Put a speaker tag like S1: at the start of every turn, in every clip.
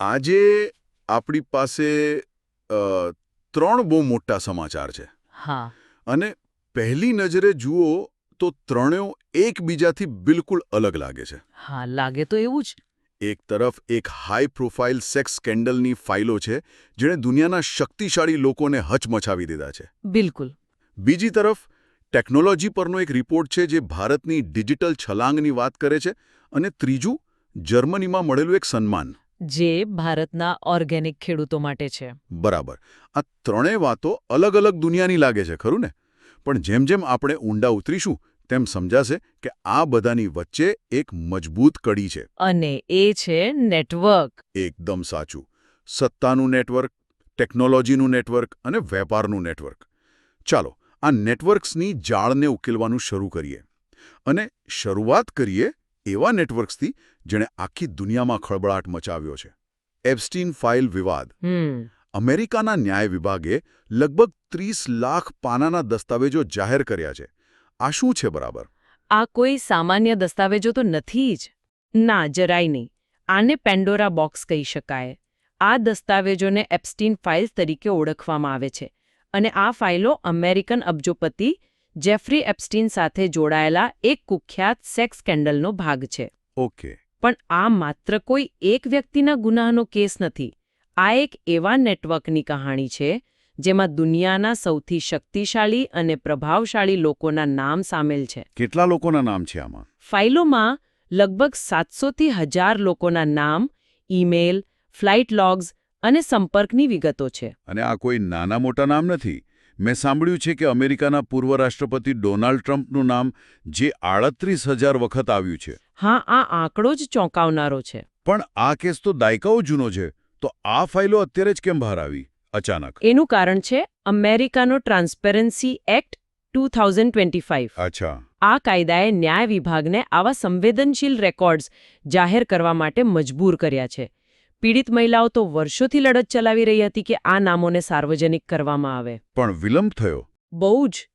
S1: આજે આપણી પાસે ત્રણ બહુ મોટા સમાચાર છે.
S2: હા.
S1: અને પહેલી નજરે જુઓ તો ત્રણેય એકબીજાથી બિલકુલ અલગ લાગે છે.
S2: હા લાગે તો એવું જ.
S1: એક તરફ એક હાઈ પ્રોફાઇલ સેક્સ સ્કેન્ડલની ફાઇલો છે જેણે દુનિયાના શક્તિશાળી લોકોને હચમચાવી દીધા છે.
S2: બિલકુલ.
S1: બીજી તરફ ટેકનોલોજી પરનો એક રિપોર્ટ છે જે ભારતની ડિજિટલ છલાંગની વાત કરે છે અને ત્રીજું જર્મનીમાં મળેલું એક સન્માન.
S2: જે ભારતના ઓર્ગેનિક ખેડૂતો માટે છે.
S1: બરાબર. આ ત્રણેય વાતો અલગ અલગ દુનિયાની લાગે છે ખરું ને? પણ જેમ જેમ આપણે ઊંડા ઉતરીશું તેમ સમજાશે કે આ બધાની વચ્ચે એક મજબૂત કડી છે.
S2: અને એ છે નેટવર્ક.
S1: એકદમ સાચું. સત્તાનું નેટવર્ક ટેકનોલોજીનું નેટવર્ક અને વેપારનું નેટવર્ક. ચાલો આ નેટવર્ક્સની જાળને ઉકેલવાનું શરૂ કરીએ. અને શરૂઆત કરીએ એવા નેટવર્ક્સથી જેણે આખી દુનિયામાં ખળબળાટ મચાવ્યો છે. એબસ્ટીન ફાઇલ વિવાદ.
S2: હમ.
S1: અમેરિકાના ન્યાય વિભાગે લગભગ ત્રીસ લાખ પાનાના દસ્તાવેજો જાહેર કર્યા છે. આ શું છે બરાબર?
S2: આ કોઈ સામાન્ય દસ્તાવેજો તો નથી જ. ના જરાય નહીં. આને પેન્ડોરા બોક્સ કહી શકાય. આ દસ્તાવેજોને એપ્સ્ટીન ફાઇલ્સ તરીકે ઓળખવામાં આવે છે અને આ ફાઇલો અમેરિકન અબજોપતિ જેફરી એપ્સ્ટીન સાથે જોડાયેલા એક કુખ્યાત સેક્સ સ્કેન્ડલનો ભાગ છે.
S1: ઓકે.
S2: પણ આ માત્ર કોઈ એક વ્યક્તિના ગુનાહનો કેસ નથી. આ એક એવા નેટવર્કની કહાણી છે જેમાં દુનિયાના સૌથી શક્તિશાળી અને પ્રભાવશાળી લોકોના નામ સામેલ છે.
S1: કેટલા લોકોના નામ છે આમાં?
S2: ફાઇલોમાં લગભગ સાતસોથી હજાર લોકોના નામ ઈમેલ ફ્લાઇટ લોગ્સ અને સંપર્કની વિગતો છે.
S1: અને આ કોઈ નાના મોટા નામ નથી? મેં સાંભળ્યું છે કે અમેરિકાના પૂર્વ રાષ્ટ્રપતિ ડોનાલ્ડ ટ્રમ્પનું નામ જે આડત્રીસ હજાર વખત આવ્યું છે.
S2: હા આ આંકડો જ ચોંકાવનારો છે.
S1: પણ આ કેસ તો દાયકાઓ જૂનો છે તો આ ફાઇલો અત્યારે જ કેમ બહાર આવી? અચાનક.
S2: એનું કારણ છે અમેરિકાનો transparency act two thousand twenty five.
S1: અચ્છા.
S2: આ કાયદાએ ન્યાય વિભાગને આવા સંવેદનશીલ રેકોર્ડ્સ જાહેર કરવા માટે મજબૂર કર્યા છે. પીડિત મહિલાઓ તો વર્ષોથી લડત ચલાવી રહી હતી કે આ નામોને સાર્વજનિક કરવામાં આવે.
S1: પણ વિલંબ થયો?
S2: બહુ જ.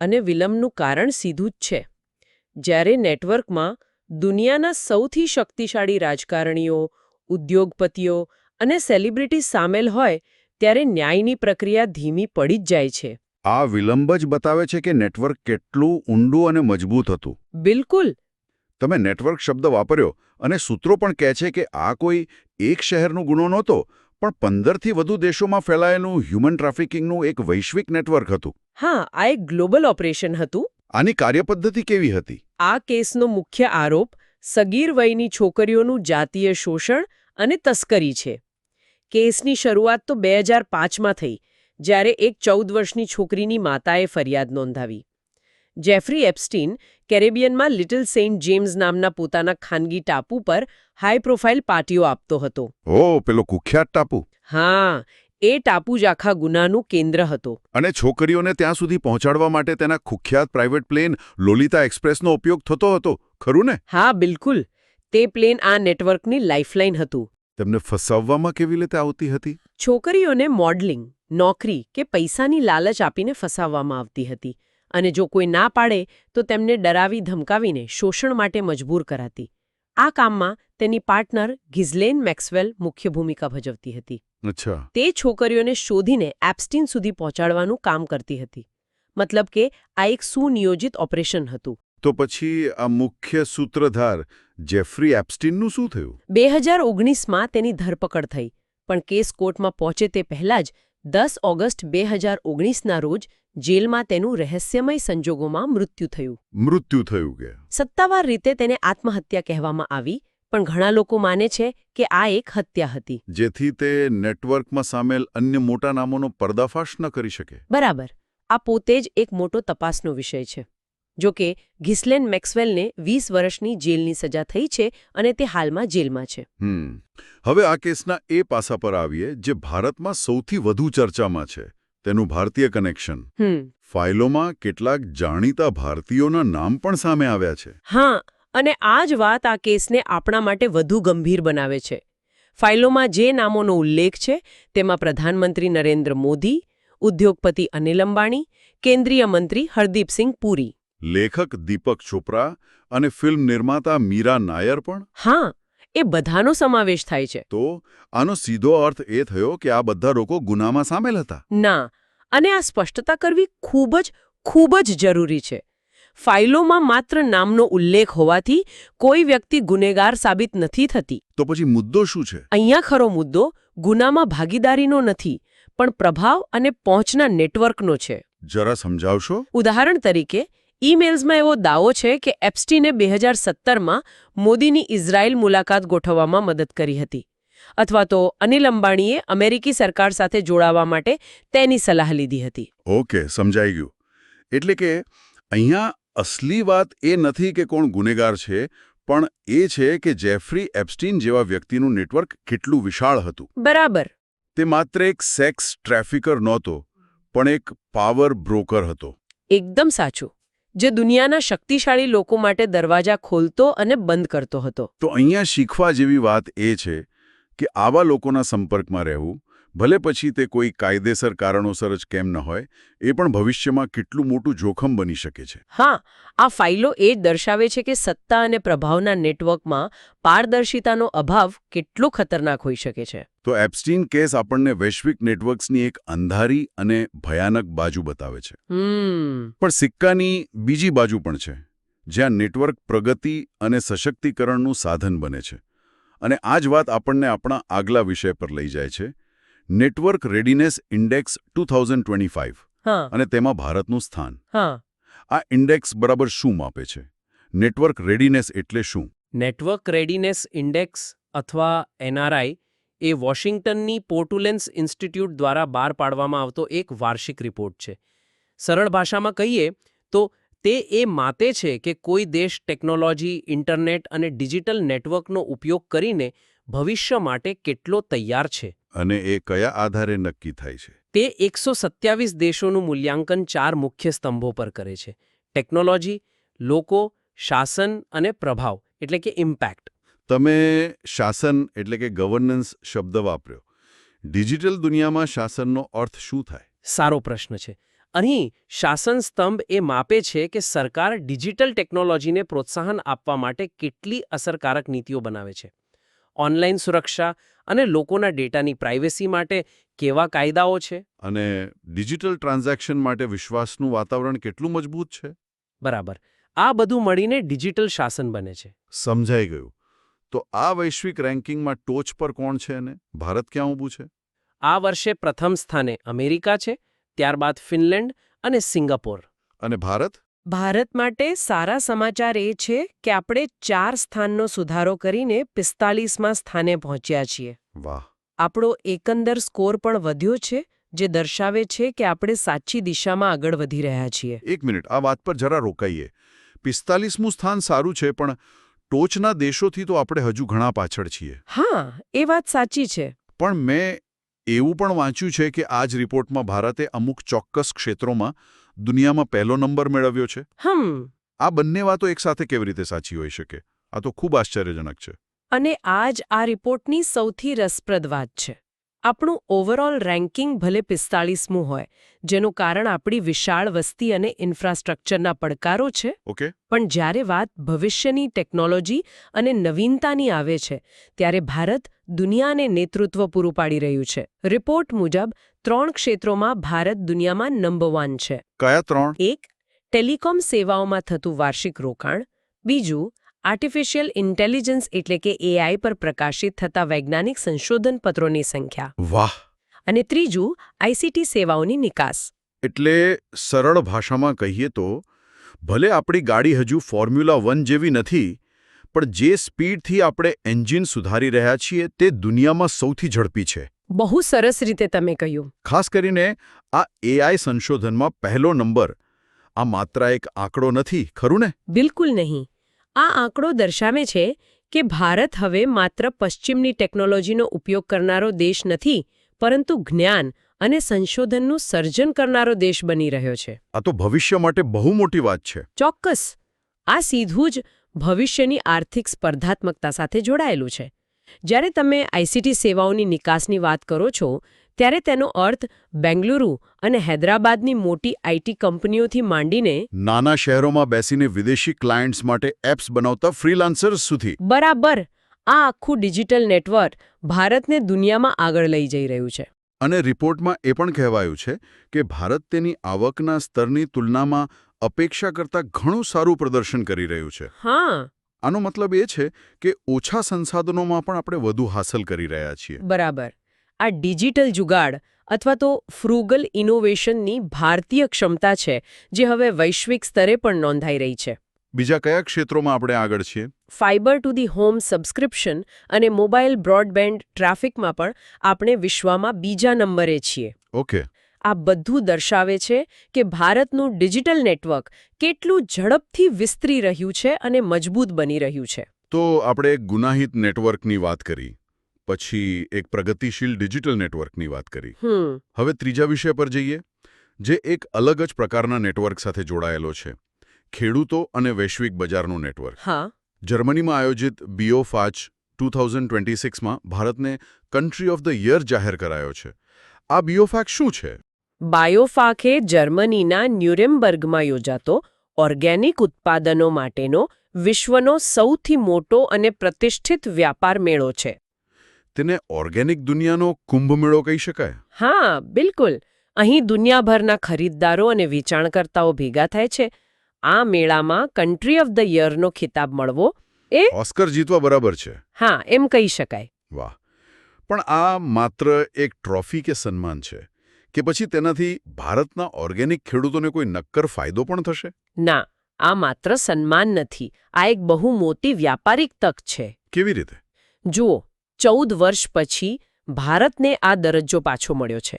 S2: અને વિલંબનું કારણ સીધું જ છે. જ્યારે નેટવર્કમાં દુનિયાના સૌથી શક્તિશાળી રાજકારણીઓ ઉદ્યોગપતિઓ અને સેલિબ્રિટી સામેલ હોય ત્યારે ન્યાયની પ્રક્રિયા ધીમી પડી જ જાય છે.
S1: આ વિલંબ જ બતાવે છે કે નેટવર્ક કેટલું ઊંડું અને મજબૂત હતું.
S2: બિલકુલ.
S1: તમે નેટવર્ક શબ્દ વાપર્યો અને સૂત્રો પણ કહે છે કે આ કોઈ એક શહેરનો ગુનો નહોતો પણ પંદરથી વધુ દેશોમાં ફેલાયેલું હ્યુમન ટ્રાફિકિંગનું એક વૈશ્વિક નેટવર્ક હતું.
S2: હા આ એક ગ્લોબલ ઓપરેશન હતું.
S1: આની કાર્યપદ્ધતિ કેવી હતી?
S2: આ કેસનો મુખ્ય આરોપ સગીર વયની છોકરીઓનું જાતીય શોષણ અને તસ્કરી છે. કેસની શરૂઆત તો બે હજાર પાંચમાં થઈ જ્યારે એક ચૌદ વર્ષની છોકરીની માતાએ ફરિયાદ નોંધાવી. જેફરી એપ્સ્ટીન કેરેબિયનમાં લિટલ સેન્ટ જેમ્સ નામના પોતાના ખાનગી ટાપુ પર હાઈ પ્રોફાઇલ પાર્ટીઓ આપતો હતો.
S1: ઓ પેલો કુખ્યાત ટાપુ?
S2: હા એ ટાપુ જ આખા ગુનાનું કેન્દ્ર હતો.
S1: અને છોકરીઓને ત્યાં સુધી પહોંચાડવા માટે તેના કુખ્યાત પ્રાઇવેટ પ્લેન લોલિતા એક્સપ્રેસનો ઉપયોગ થતો હતો ખરું ને?
S2: હા બિલકુલ. તે પ્લેન આ નેટવર્કની લાઇફલાઇન હતું.
S1: તેમને ફસાવવામાં કેવી રીતે આવતી હતી?
S2: છોકરીઓને મોડલિંગ નોકરી કે પૈસાની લાલચ આપીને ફસાવવામાં આવતી હતી. અને જો કોઈ ના પાડે તો તેમને ડરાવી ધમકાવીને શોષણ માટે મજબૂર કરાતી. આ કામમાં તેની પાર્ટનર ગિઝલેન મેક્સવેલ મુખ્ય ભૂમિકા ભજવતી હતી. તે છોકરીઓને શોધીને એપ્સ્ટીન સુધી પહોંચાડવાનું કામ કરતી હતી. મતલબ કે આ એક સુનિયોજિત ઓપરેશન હતું.
S1: તો પછી આ મુખ્ય સૂત્રધાર જેફરી એપ્સ્ટીનનું શું થયું?
S2: બે હજાર ઓગણીસમાં તેની ધરપકડ થઈ પણ કેસ કોર્ટમાં પહોંચે તે પહેલાં જ દસ ઓગસ્ટ બે હજાર ઓગણીસના રોજ જેલમાં તેનું રહસ્યમય સંજોગોમાં મૃત્યુ થયું.
S1: મૃત્યુ થયું કે?
S2: સત્તાવાર રીતે તેને આત્મહત્યા કહેવામાં આવી પણ ઘણા લોકો માને છે કે આ એક હત્યા હતી.
S1: જેથી તે નેટવર્કમાં સામેલ અન્ય મોટા નામોનો પર્દાફાશ ન કરી શકે.
S2: બરાબર. આ પોતે જ એક મોટો તપાસનો વિષય છે. જો કે ઘિસલેન મેક્સવેલને વીસ વર્ષની જેલની સજા થઈ છે અને તે હાલમાં જેલમાં છે.
S1: હમ. હવે આ કેસના એ પાસા પર આવીએ જે ભારતમાં સૌથી વધુ ચર્ચામાં છે. તેનું ભારતીય કનેક્શન. ફાઇલોમાં કેટલાક જાણીતા ભારતીયોના નામ પણ સામે આવ્યા છે.
S2: હા અને આ જ વાત આ કેસને આપણા માટે વધુ ગંભીર બનાવે છે. ફાઇલોમાં જે નામોનો ઉલ્લેખ છે તેમાં પ્રધાનમંત્રી નરેન્દ્ર મોદી ઉદ્યોગપતિ અનિલ અંબાણી કેન્દ્રીય મંત્રી હરદીપસિંહ પુરી.
S1: લેખક દીપક ચોપરા અને ફિલ્મ નિર્માતા મીરા નાયર પણ?
S2: હા એ બધાનો સમાવેશ થાય છે.
S1: તો આનો સીધો અર્થ એ થયો કે આ બધા લોકો ગુનામાં સામેલ હતા.
S2: ના અને આ સ્પષ્ટતા કરવી ખૂબ જ ખૂબ જ જરૂરી છે. ફાઇલોમાં માત્ર નામનો ઉલ્લેખ હોવાથી કોઈ વ્યક્તિ ગુનેગાર સાબિત નથી થતી.
S1: તો પછી મુદ્દો શું છે?
S2: અહીંયા ખરો મુદ્દો ગુનામાં ભાગીદારીનો નથી પણ પ્રભાવ અને પહોંચના નેટવર્કનો છે.
S1: જરા સમજાવશો?
S2: ઉદાહરણ તરીકે ઈમેલ્સમાં એવો દાવો છે કે એપ્સ્ટીને બે હજાર સત્તરમાં મોદીની ઇઝરાયલ મુલાકાત ગોઠવવામાં મદદ કરી હતી. અથવા તો અનિલ અંબાણીએ અમેરિકી સરકાર સાથે જોડાવા માટે તેની સલાહ લીધી હતી.
S1: ઓકે સમજાઈ ગયું. એટલે કે અહીંયા અસલી વાત એ નથી કે કોણ ગુનેગાર છે પણ એ છે કે જેફરી એપ્સ્ટીન જેવા વ્યક્તિનું નેટવર્ક કેટલું વિશાળ હતું.
S2: બરાબર.
S1: તે માત્ર એક સેક્સ ટ્રાફિકર નહોતો પણ એક પાવર બ્રોકર હતો.
S2: એકદમ સાચું. જે દુનિયાના શક્તિશાળી લોકો માટે દરવાજા ખોલતો અને બંધ કરતો હતો.
S1: તો અહીંયા શીખવા જેવી વાત એ છે કે આવા લોકોના સંપર્કમાં રહેવું ભલે પછી તે કોઈ કાયદેસર કારણોસર જ કેમ ન હોય એ પણ ભવિષ્યમાં કેટલું મોટું જોખમ બની શકે છે.
S2: હા આ ફાઇલો એ દર્શાવે છે કે સત્તા અને પ્રભાવના નેટવર્કમાં પારદર્શિતાનો અભાવ કેટલો ખતરનાક હોઈ શકે છે.
S1: તો એપ્સ્ટીન કેસ આપણને વૈશ્વિક નેટવર્ક્સની એક અંધારી અને ભયાનક બાજુ બતાવે છે. પણ સિક્કાની બીજી બાજુ પણ છે જ્યાં નેટવર્ક પ્રગતિ અને સશક્તિકરણનું સાધન બને છે. અને આ જ વાત આપણને આપણા આગલા વિષય પર લઈ જાય છે નેટવર્ક રેડીનેસ ઇન્ડેક્સ ટુ
S2: હા.
S1: અને તેમાં ભારતનું સ્થાન.
S2: હા.
S1: આ ઇન્ડેક્સ બરાબર શું માપે છે? નેટવર્ક રેડીનેસ એટલે શું?
S3: નેટવર્ક રેડીનેસ ઇન્ડેક્સ અથવા એનઆરઆઈ એ વોશિંગ્ટનની પોર્ટુલેન્સ ઇન્સ્ટિટ્યૂટ દ્વારા બહાર પાડવામાં આવતો એક વાર્ષિક રિપોર્ટ છે. સરળ ભાષામાં કહીએ તો તે એ માતે છે કે કોઈ દેશ ટેકનોલોજી ઇન્ટરનેટ અને ડિજિટલ નેટવર્કનો ઉપયોગ કરીને ભવિષ્ય માટે કેટલો તૈયાર છે.
S1: અને એ કયા આધારે નક્કી થાય છે?
S3: તે એકસો સત્યાવીસ દેશોનું મૂલ્યાંકન ચાર મુખ્ય સ્તંભો પર કરે છે. ટેકનોલોજી લોકો શાસન અને પ્રભાવ એટલે કે ઇમ્પેક્ટ.
S1: તમે શાસન એટલે કે ગવર્નન્સ શબ્દ વાપર્યો. ડિજિટલ દુનિયામાં શાસનનો અર્થ શું થાય?
S3: સારો પ્રશ્ન છે. અહીં શાસન સ્તંભ એ માપે છે કે સરકાર ડિજિટલ ટેકનોલોજીને પ્રોત્સાહન આપવા માટે કેટલી અસરકારક નીતિઓ બનાવે છે. ઓનલાઈન સુરક્ષા અને લોકોના ડેટાની પ્રાઇવેસી માટે કેવા કાયદાઓ છે?
S1: અને ડિજિટલ ટ્રાન્ઝેક્શન માટે વિશ્વાસનું વાતાવરણ કેટલું મજબૂત છે?
S3: બરાબર. આ બધું મળીને ડિજિટલ શાસન બને છે.
S1: સમજાઈ ગયું. તો આ વૈશ્વિક રેન્કિંગમાં ટોચ પર કોણ છે અને ભારત ક્યાં ઊભું છે?
S3: આ વર્ષે પ્રથમ સ્થાને અમેરિકા છે ત્યારબાદ ફિનલેન્ડ અને સિંગાપોર.
S1: અને ભારત?
S2: ભારત માટે સારા સમાચાર એ છે કે આપણે ચાર સ્થાનનો સુધારો કરીને પિસ્તાલીસમાં સ્થાને પહોંચ્યા છીએ.
S1: વાહ.
S2: આપણો એકંદર સ્કોર પણ વધ્યો છે જે દર્શાવે છે કે આપણે સાચી દિશામાં આગળ વધી રહ્યા છીએ.
S1: એક મિનિટ આ વાત પર જરા રોકાઈએ. પિસ્તાલીસમું સ્થાન સારું છે પણ ટોચના દેશોથી તો આપણે હજુ ઘણા પાછળ છીએ.
S2: હા એ વાત સાચી છે.
S1: પણ મેં એવું પણ વાંચ્યું છે કે આ જ રિપોર્ટમાં ભારતે અમુક ચોક્કસ ક્ષેત્રોમાં દુનિયામાં પહેલો નંબર મેળવ્યો છે?
S2: હમ.
S1: આ બંને વાતો એકસાથે કેવી રીતે સાચી હોઈ શકે? આ તો ખૂબ આશ્ચર્યજનક છે.
S2: અને આ જ આ રિપોર્ટની સૌથી રસપ્રદ વાત છે. આપણું ઓવરઓલ રેન્કિંગ ભલે પિસ્તાળીસમું હોય જેનું કારણ આપણી વિશાળ વસ્તી અને ઇન્ફ્રાસ્ટ્રક્ચરના પડકારો છે.
S1: ઓકે.
S2: પણ જ્યારે વાત ભવિષ્યની ટેકનોલોજી અને નવીનતાની આવે છે ત્યારે ભારત દુનિયાને નેતૃત્વ પૂરું પાડી રહ્યું છે. રિપોર્ટ મુજબ ત્રણ ક્ષેત્રોમાં ભારત દુનિયામાં નંબર વન છે.
S1: કયા ત્રણ?
S2: એક ટેલિકોમ સેવાઓમાં થતું વાર્ષિક રોકાણ બીજું આર્ટિફિશિયલ ઇન્ટેલિજન્સ એટલે કે એઆઈ પર પ્રકાશિત થતા વૈજ્ઞાનિક સંશોધન પત્રોની સંખ્યા.
S1: વાહ!
S2: અને ત્રીજું આઈસીટી સેવાઓની નિકાસ.
S1: એટલે સરળ ભાષામાં કહીએ તો ભલે આપણી ગાડી હજુ ફોર્મ્યુલા વન જેવી નથી પણ જે સ્પીડથી આપણે એન્જિન સુધારી રહ્યા છીએ તે દુનિયામાં સૌથી ઝડપી છે.
S2: બહુ સરસ રીતે તમે કહ્યું.
S1: ખાસ કરીને આ એઆઈ સંશોધનમાં પહેલો નંબર આ માત્ર એક આંકડો નથી ખરું ને?
S2: બિલકુલ નહીં. આ આંકડો દર્શાવે છે કે ભારત હવે માત્ર પશ્ચિમની ટેકનોલોજીનો ઉપયોગ કરનારો દેશ નથી પરંતુ જ્ઞાન અને સંશોધનનું સર્જન કરનારો દેશ બની રહ્યો છે.
S1: આ તો ભવિષ્ય માટે બહુ મોટી વાત છે.
S2: ચોક્કસ! આ સીધું જ ભવિષ્યની આર્થિક સ્પર્ધાત્મકતા સાથે જોડાયેલું છે. જ્યારે તમે આઈસીટી સેવાઓની નિકાસની વાત કરો છો ત્યારે તેનો અર્થ બેંગલુરુ અને હૈદરાબાદની મોટી આઈટી કંપનીઓથી માંડીને
S1: નાના શહેરોમાં બેસીને વિદેશી ક્લાયન્ટ્સ માટે એપ્સ બનાવતા ફ્રીલાન્સર્સ સુધી.
S2: બરાબર આ આખું ડિજિટલ નેટવર્ક ભારતને દુનિયામાં આગળ લઈ જઈ રહ્યું છે.
S1: અને રિપોર્ટમાં એ પણ કહેવાયું છે કે ભારત તેની આવકના સ્તરની તુલનામાં અપેક્ષા કરતાં ઘણું સારું પ્રદર્શન કરી રહ્યું છે.
S2: હા.
S1: આનો મતલબ એ છે કે ઓછા સંસાધનોમાં પણ આપણે વધુ હાંસલ કરી રહ્યા છીએ.
S2: બરાબર. આ ડિજિટલ જુગાડ અથવા તો ફ્રુગલ ઇનોવેશનની ભારતીય ક્ષમતા છે જે હવે વૈશ્વિક સ્તરે પણ નોંધાઈ રહી છે.
S1: બીજા કયા ક્ષેત્રોમાં આપણે આગળ છીએ?
S2: Fibre to the home subscription અને મોબાઈલ બ્રોડબેન્ડ ટ્રાફિકમાં પણ આપણે વિશ્વમાં બીજા નંબરે છીએ.
S1: ઓકે.
S2: આ બધું દર્શાવે છે કે ભારતનું ડિજિટલ નેટવર્ક કેટલું ઝડપથી વિસ્તરી રહ્યું છે અને મજબૂત બની રહ્યું છે.
S1: તો આપણે ગુનાહિત નેટવર્કની વાત કરી. પછી એક પ્રગતિશીલ ડિજિટલ નેટવર્કની વાત કરી. હવે ત્રીજા વિષય પર જઈએ જે એક અલગ જ પ્રકારના નેટવર્ક સાથે જોડાયેલો છે. ખેડૂતો અને વૈશ્વિક બજારનું નેટવર્ક.
S2: હા.
S1: જર્મનીમાં આયોજિત બીઓફાચ ટુ થાઉઝન્ડ ટ્વેન્ટી સિક્સમાં ભારતને કન્ટ્રી ઓફ ધ યર જાહેર કરાયો છે. આ બીઓફાક શું છે?
S2: બાયોફાક એ જર્મનીના ન્યુરેમબર્ગમાં યોજાતો ઓર્ગેનિક ઉત્પાદનો માટેનો વિશ્વનો સૌથી મોટો અને પ્રતિષ્ઠિત વ્યાપાર મેળો છે.
S1: તેને ઓર્ગેનિક દુનિયાનો કુંભ મેળો કહી શકાય?
S2: હા બિલકુલ. અહીં દુનિયાભરના ખરીદદારો અને વેચાણકર્તાઓ ભેગા થાય છે. આ મેળામાં કન્ટ્રી ઓફ ધ યરનો ખિતાબ મળવો એ
S1: ઓસ્કર જીતવા બરાબર છે.
S2: હા એમ કહી શકાય.
S1: વાહ. પણ આ માત્ર એક ટ્રોફી કે સન્માન છે? કે પછી તેનાથી ભારતના ઓર્ગેનિક ખેડૂતોને કોઈ નક્કર ફાયદો પણ થશે?
S2: ના આ માત્ર સન્માન નથી. આ એક બહુ મોટી વ્યાપારિક તક છે.
S1: કેવી રીતે?
S2: જુઓ ચૌદ વર્ષ પછી ભારતને આ દરજ્જો પાછો મળ્યો છે.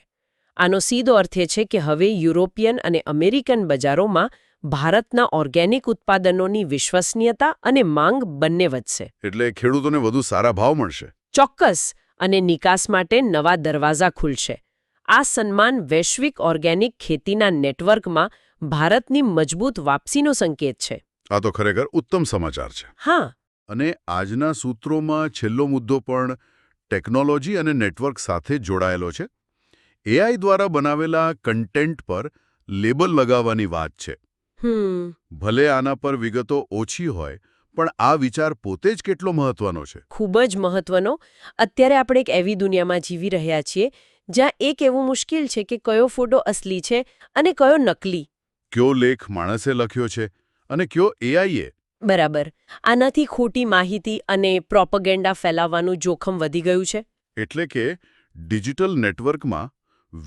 S2: આનો સીધો અર્થ એ છે કે હવે યુરોપિયન અને અમેરિકન બજારોમાં ભારતના ઓર્ગેનિક ઉત્પાદનોની વિશ્વસનીયતા અને માંગ બંને વધશે.
S1: એટલે ખેડૂતોને વધુ સારા ભાવ મળશે?
S2: ચોક્કસ અને નિકાસ માટે નવા દરવાજા ખુલશે. આ સન્માન વૈશ્વિક ઓર્ગેનિક ખેતીના નેટવર્કમાં ભારતની મજબૂત વાપસીનો સંકેત છે.
S1: આ તો ખરેખર ઉત્તમ સમાચાર છે.
S2: હા
S1: અને આજના સૂત્રોમાં છેલ્લો મુદ્દો પણ ટેકનોલોજી અને નેટવર્ક સાથે જોડાયેલો છે. એઆઈ દ્વારા બનાવેલા કન્ટેન્ટ પર લેબલ લગાવવાની વાત છે. ભલે આના પર વિગતો ઓછી હોય પણ આ વિચાર પોતે જ કેટલો મહત્વનો છે?
S2: ખૂબ જ મહત્વનો. અત્યારે આપણે એક એવી દુનિયામાં જીવી રહ્યા છીએ જ્યાં એક એવું મુશ્કેલ છે કે કયો ફોટો અસલી છે અને કયો નકલી.
S1: કયો લેખ માણસે લખ્યો છે અને કયો એઆઈએ
S2: બરાબર. આનાથી ખોટી માહિતી અને પ્રોપગેન્ડા ફેલાવવાનું જોખમ વધી ગયું છે?
S1: એટલે કે ડિજિટલ નેટવર્કમાં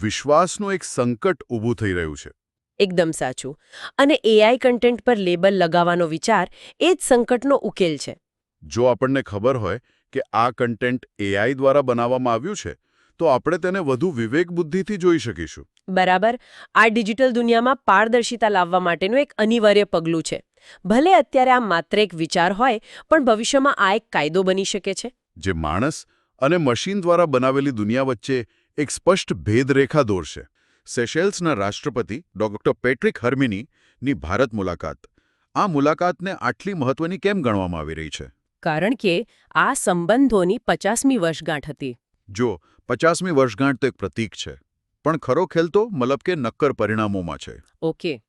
S1: વિશ્વાસનું એક સંકટ ઊભું થઈ રહ્યું છે.
S2: એકદમ સાચું. અને એઆઈ કન્ટેન્ટ પર લેબલ લગાવવાનો વિચાર એ જ સંકટનો ઉકેલ છે.
S1: જો આપણને ખબર હોય કે આ કન્ટેન્ટ એઆઈ દ્વારા બનાવવામાં આવ્યું છે તો આપણે તેને વધુ વિવેક બુદ્ધિથી જોઈ શકીશું.
S2: બરાબર. આ ડિજિટલ દુનિયામાં પારદર્શિતા લાવવા માટેનું એક અનિવાર્ય પગલું છે. ભલે અત્યારે આ માત્ર એક વિચાર હોય પણ ભવિષ્યમાં આ એક કાયદો બની શકે છે.
S1: જે માણસ અને મશીન દ્વારા બનાવેલી દુનિયા વચ્ચે એક સ્પષ્ટ ભેદરેખા દોરશે. સેશેલ્સના રાષ્ટ્રપતિ ડોક્ટર પેટ્રિક હર્મિનીની ભારત મુલાકાત. આ મુલાકાતને આટલી મહત્વની કેમ ગણવામાં આવી રહી છે?
S2: કારણ કે આ સંબંધોની પચાસમી વર્ષગાંઠ હતી.
S1: જો પચાસમી વર્ષગાંઠ તો એક પ્રતીક છે. પણ ખરો ખેલ તો મતલબ કે નક્કર પરિણામોમાં છે.
S2: ઓકે.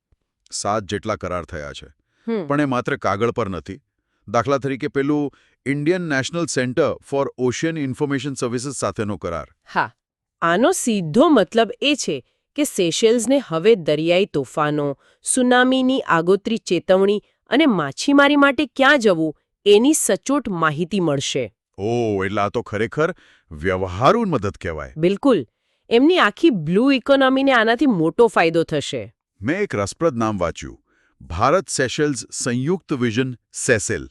S1: સાત જેટલા કરાર થયા છે. પણ એ માત્ર કાગળ પર નથી. દાખલા તરીકે પેલું Indian National Centre for Ocean Information Services સાથેનો કરાર.
S2: હા. આનો સીધો મતલબ એ છે કે સેશેલ્સને હવે દરિયાઈ તોફાનો સુનામીની આગોતરી ચેતવણી અને માછીમારી માટે ક્યાં જવું એની સચોટ માહિતી મળશે.
S1: ઓ એટલે આ તો ખરેખર વ્યવહારુ મદદ કહેવાય.
S2: બિલકુલ. એમની આખી બ્લુ ઇકોનોમીને આનાથી મોટો ફાયદો થશે.
S1: મેં એક રસપ્રદ નામ વાંચ્યું. ભારત સેશેલ્સ સંયુક્ત વિઝન સેસેલ.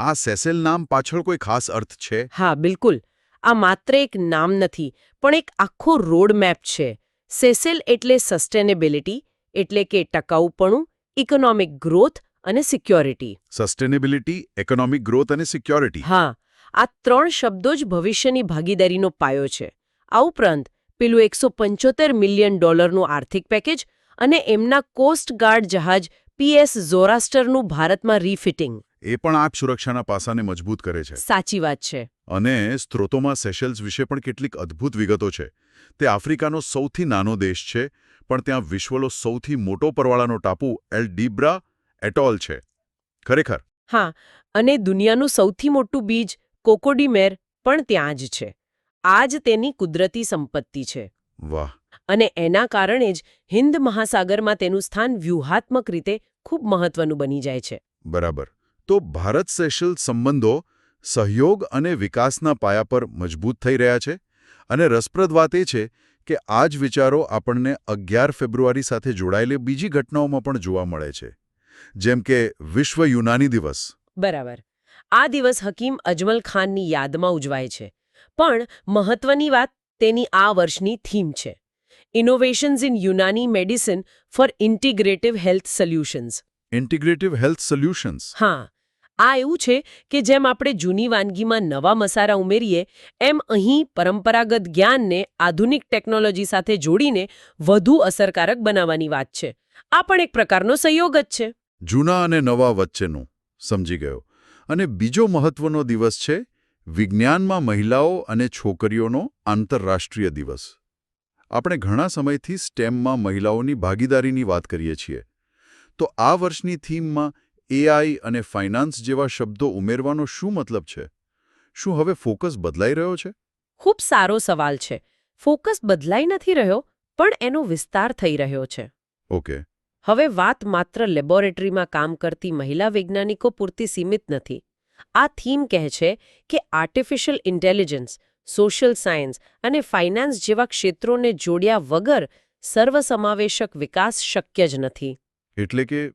S1: આ સેસેલ નામ પાછળ કોઈ ખાસ અર્થ છે?
S2: હા બિલકુલ. આ માત્ર એક નામ નથી પણ એક આખો રોડ મેપ છે. સેસેલ એટલે સસ્ટેનેબિલિટી એટલે કે ટકાઉપણું ઇકોનોમિક ગ્રોથ અને સિક્યોરિટી
S1: સસ્ટેનેબિલિટી ઇકોનોમિક ગ્રોથ અને સિક્યોરિટી
S2: હા આ ત્રણ શબ્દો જ ભવિષ્યની ભાગીદારીનો પાયો છે. આ ઉપરાંત પેલું એકસો મિલિયન ડોલરનું આર્થિક પેકેજ અને એમના કોસ્ટગાર્ડ જહાજ પીએસ ઝોરાસ્ટરનું ભારતમાં રીફિટિંગ
S1: એ પણ આપ સુરક્ષાના પાસાને મજબૂત કરે છે.
S2: સાચી વાત છે.
S1: અને સ્ત્રોતોમાં સેશેલ્સ વિશે પણ કેટલીક અદ્ભુત વિગતો છે. તે આફ્રિકાનો સૌથી નાનો દેશ છે પણ ત્યાં વિશ્વનો સૌથી મોટો પરવાળાનો ટાપુ એલ ડીબ્રા એટોલ છે. ખરેખર.
S2: હા અને દુનિયાનું સૌથી મોટું બીજ કોકોડીમેર પણ ત્યાં જ છે. આ જ તેની કુદરતી સંપત્તિ છે.
S1: વાહ.
S2: અને એના કારણે જ હિન્દ મહાસાગરમાં તેનું સ્થાન વ્યૂહાત્મક રીતે ખૂબ મહત્વનું બની જાય છે.
S1: બરાબર. તો ભારત સેશલ સંબંધો સહયોગ અને વિકાસના પાયા પર મજબૂત થઈ રહ્યા છે? અને રસપ્રદ વાત એ છે કે આ જ વિચારો આપણને અગિયાર ફેબ્રુઆરી સાથે જોડાયેલી બીજી ઘટનાઓમાં પણ જોવા મળે છે. જેમ કે વિશ્વ યુનાની દિવસ.
S2: બરાબર. આ દિવસ હકીમ અજમલ ખાનની યાદમાં ઉજવાય છે. પણ મહત્વની વાત તેની આ વર્ષની થીમ છે. Innovations in Unani medicine for integrative health solutions
S1: integrative health solutions
S2: હા. આ એવું છે કે જેમ આપણે જૂની વાનગીમાં નવા મસાલા ઉમેરીએ એમ અહીં પરંપરાગત જ્ઞાનને આધુનિક ટેકનોલોજી સાથે જોડીને વધુ અસરકારક બનાવવાની વાત છે. આ પણ એક પ્રકારનો સંયોગ જ છે.
S1: જૂના અને નવા વચ્ચેનું સમજી ગયો. અને બીજો મહત્વનો દિવસ છે વિજ્ઞાનમાં મહિલાઓ અને છોકરીઓનો આંતરરાષ્ટ્રીય દિવસ. આપણે ઘણા સમયથી સ્ટેમમાં મહિલાઓની ભાગીદારીની વાત કરીએ છીએ. તો આ વર્ષની થીમમાં એઆઈ અને ફાઇનાન્સ જેવા શબ્દો ઉમેરવાનો શું મતલબ છે? શું હવે ફોકસ બદલાઈ રહ્યો છે?
S2: ખૂબ સારો સવાલ છે. ફોકસ બદલાઈ નથી રહ્યો પણ એનો વિસ્તાર થઈ રહ્યો છે.
S1: ઓકે.
S2: હવે વાત માત્ર લેબોરેટરીમાં કામ કરતી મહિલા વૈજ્ઞાનિકો પૂરતી સીમિત નથી. આ થીમ કહે છે કે આર્ટિફિશિયલ ઇન્ટેલિજન્સ સોશિયલ સાયન્સ અને ફાઇનાન્સ જેવા ક્ષેત્રોને જોડ્યા વગર સર્વસમાવેશક વિકાસ શક્ય જ નથી.
S1: એટલે કે?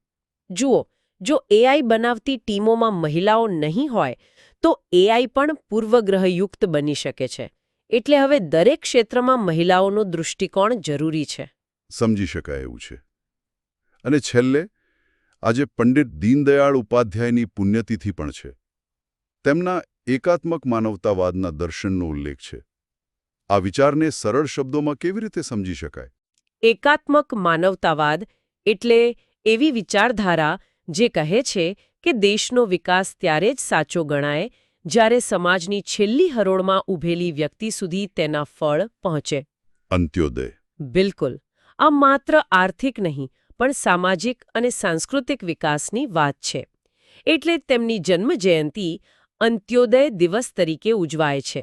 S2: જુઓ જો એઆઈ બનાવતી ટીમોમાં મહિલાઓ નહીં હોય તો એઆઈ પણ પૂર્વગ્રહયુક્ત બની શકે છે. એટલે હવે દરેક ક્ષેત્રમાં મહિલાઓનો દૃષ્ટિકોણ જરૂરી છે.
S1: સમજી શકાય એવું છે. અને છેલ્લે આજે પંડિત દીનદયાળ ઉપાધ્યાયની પુણ્યતિથિ પણ છે. તેમના એકાત્મક માનવતાવાદના દર્શનનો ઉલ્લેખ છે. આ વિચારને સરળ શબ્દોમાં કેવી રીતે સમજી શકાય?
S2: એકાત્મક માનવતાવાદ એટલે એવી વિચારધારા જે કહે છે કે દેશનો વિકાસ ત્યારે જ સાચો ગણાય જ્યારે સમાજની છેલ્લી હરોળમાં ઊભેલી વ્યક્તિ સુધી તેના ફળ પહોંચે.
S1: અંત્યોદય.
S2: બિલકુલ. આ માત્ર આર્થિક નહીં પણ સામાજિક અને સાંસ્કૃતિક વિકાસની વાત છે. એટલે તેમની જન્મજયંતિ અંત્યોદય દિવસ તરીકે ઉજવાય છે.